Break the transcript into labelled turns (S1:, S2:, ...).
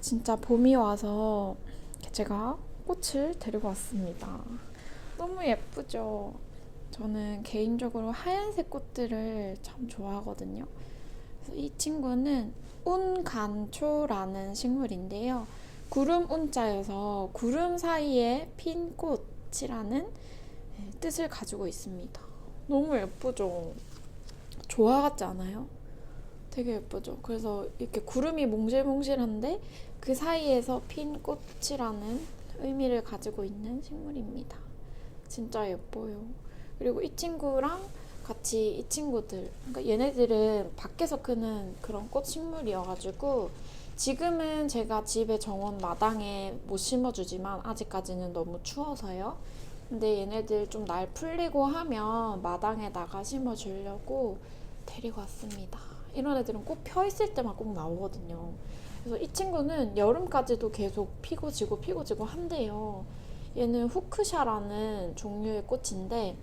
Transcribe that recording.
S1: 진짜 봄이 와서 제가 꽃을 데리고 왔습니다. 너무 예쁘죠? 저는 개인적으로 하얀색 꽃들을 참 좋아하거든요. 이 친구는 운간초라는 식물인데요. 구름 운자여서 구름 사이에 핀 꽃이라는 네, 뜻을 가지고 있습니다. 너무 예쁘죠? 조화 같지 않아요? 되게 예쁘죠? 그래서 이렇게 구름이 몽실몽실한데 그 사이에서 핀 꽃이라는 의미를 가지고 있는 식물입니다. 진짜 예뻐요. 그리고 이 친구랑 같이 이 친구들, 그러니까 얘네들은 밖에서 크는 그런 꽃 식물이어가지고 지금은 제가 집에 정원 마당에 못 심어주지만 아직까지는 너무 추워서요. 근데 얘네들 좀 날 풀리고 하면 마당에다가 심어주려고 데리고 왔습니다. 이런 애들은 꽃펴 있을 때만 꼭 나오거든요. 그래서 이 친구는 여름까지도 계속 피고 지고 피고 지고 한대요. 얘는 후크샤라는 종류의 꽃인데